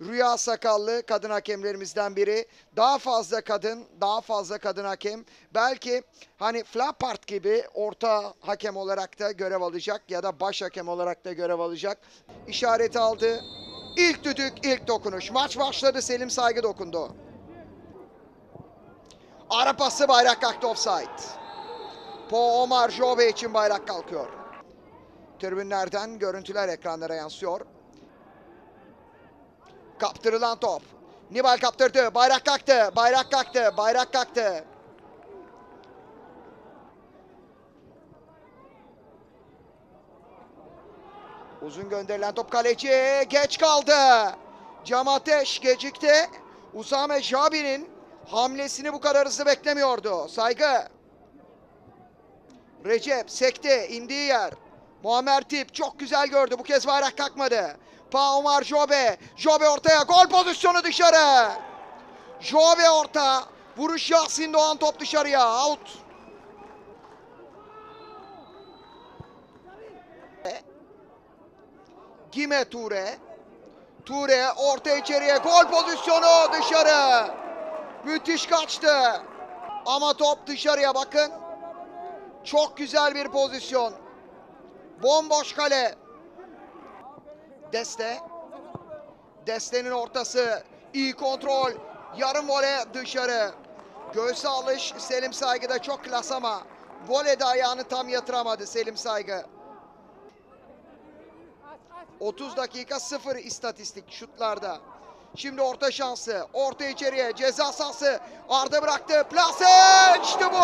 Rüya Sakallı kadın hakemlerimizden biri. Daha fazla kadın, daha fazla kadın hakem. Belki hani Flapart gibi orta hakem olarak da görev alacak ya da baş hakem olarak da görev alacak. İşareti aldı. İlk düdük, ilk dokunuş. Maç başladı. Selim Saygı dokundu. Ara pası bayrak kalktı offside. Po Omar Jobe için bayrak kalkıyor. Tribünlerden görüntüler ekranlara yansıyor. Kaptırılan top. Nibal kaptırdı. Bayrak kalktı. Bayrak kalktı. Bayrak kalktı. Uzun gönderilen top kaleci geç kaldı. Cam Ateş gecikti. Usame Jabi'nin hamlesini bu kadar hızlı beklemiyordu. Saygı. Recep sekti indiği yer. Muammer Tip çok güzel gördü. Bu kez bayrak kalkmadı. Pa Omar Jobe. Jobe ortaya. Gol pozisyonu dışarı. Jobe orta. Vuruş Yasin Doğan top dışarıya. Out. Gime Ture. Ture orta içeriye. Gol pozisyonu dışarı. Müthiş kaçtı. Ama top dışarıya bakın. Çok güzel bir pozisyon. Bomboş kale. Deste. Deste'nin ortası. iyi kontrol. Yarım vole dışarı. Göğsü alış Selim Saygı'da çok klas ama voleyde ayağını tam yatıramadı Selim Saygı. 30 dakika 0 istatistik şutlarda. Şimdi orta şansı. Orta içeriye ceza sahası. Arda bıraktı. Plase işte bu.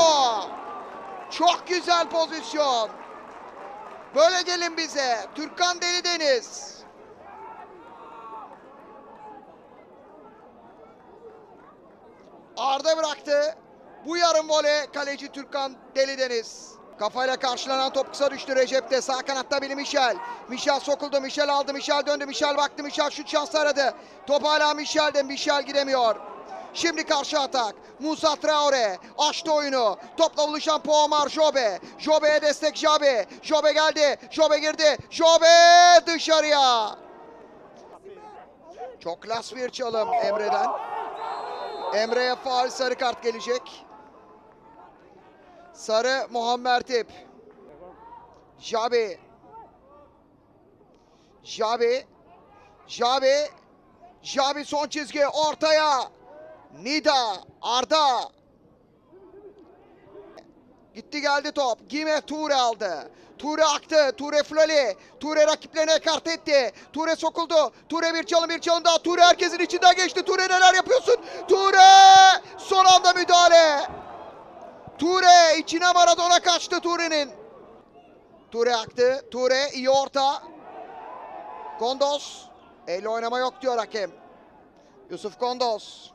Çok güzel pozisyon. Böyle gelin bize. Türkan Delideniz. Arda bıraktı. Bu yarım voley kaleci Türkan Delideniz. Kafayla karşılanan top kısa düştü Recep'te. Sağ kanatta biri Michel. Michel sokuldu. Michel aldı. Michel döndü. Michel baktı. Michel şut şansı aradı. Top hala Michel'de. Michel gidemiyor. Şimdi karşı atak. Musa Traore açtı oyunu. Topla buluşan Poomar Jobe. Jobe'ye destek Jobe. Jobe geldi. Jobe girdi. Jobe dışarıya. Çok klas bir çalım Emre'den. Emre'ye faal sarı kart gelecek. Sarı Muhammed Tip. Jabi. Jabi. Jabi. Jabi son çizgi ortaya. Nida. Arda. Gitti geldi top. Gime Ture aldı. Ture aktı. Ture Floli. Ture rakiplerine kart etti. Ture sokuldu. Ture bir çalım bir çalım daha. Ture herkesin içinden geçti. Ture neler yapıyorsun? Ture! Son anda müdahale. Ture içine Maradona kaçtı Ture'nin. Ture aktı. Ture iyi orta. Kondos. Elle oynama yok diyor hakem. Yusuf Kondos.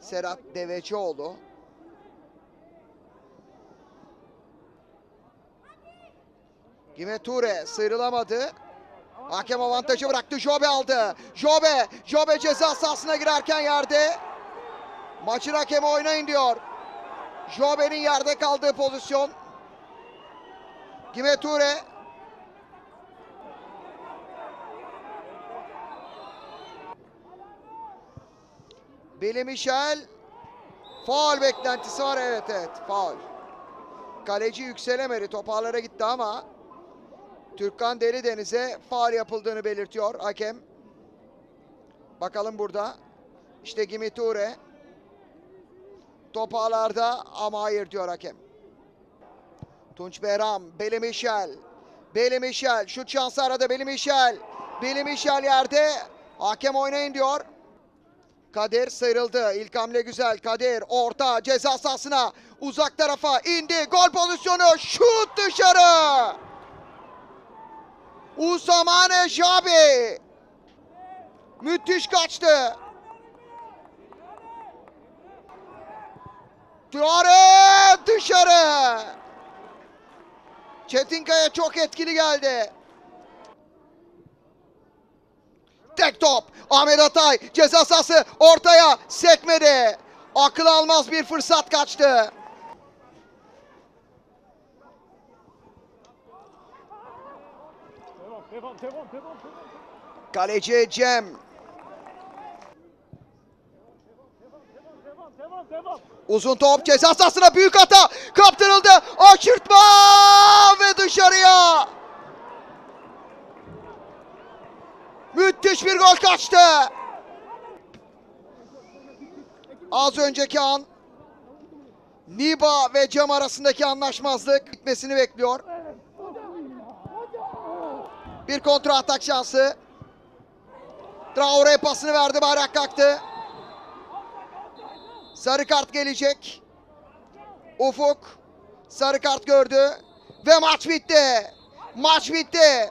Serhat Devecioğlu. Gime Ture sıyrılamadı. Hakem avantajı bıraktı. Jobe aldı. Jobe. Jobe ceza sahasına girerken yerde. Maçın hakemi oynayın diyor. Jobe'nin yerde kaldığı pozisyon. Gime Ture. Billy Michel. Faul beklentisi var. Evet evet faul. Kaleci yükselemedi. Toparlara gitti ama Türkkan Delideniz'e faul yapıldığını belirtiyor hakem. Bakalım burada. İşte Gimi Ture. Topağlarda ama hayır diyor hakem. Tunç Behram, Beli Michel. Beli Michel, şut şansı aradı Beli Michel. Beli Michel yerde. Hakem oynayın diyor. Kadir sıyrıldı. İlk hamle güzel. Kadir orta ceza sahasına. Uzak tarafa indi. Gol pozisyonu. Şut dışarı. Usamane Jabi. Müthiş kaçtı. Traore dışarı. Çetinkaya çok etkili geldi. Tek top. Ahmet Atay ceza sahası ortaya sekmedi. Akıl almaz bir fırsat kaçtı. Kaleci Cem Uzun top ceza sahasına büyük hata kaptırıldı. Aşırtma ve dışarıya. Müthiş bir gol kaçtı. Az önceki an Niba ve Cem arasındaki anlaşmazlık bitmesini bekliyor. Bir kontra atak şansı. Traore pasını verdi bayrak kalktı. Sarı kart gelecek. Ufuk sarı kart gördü ve maç bitti. Maç bitti.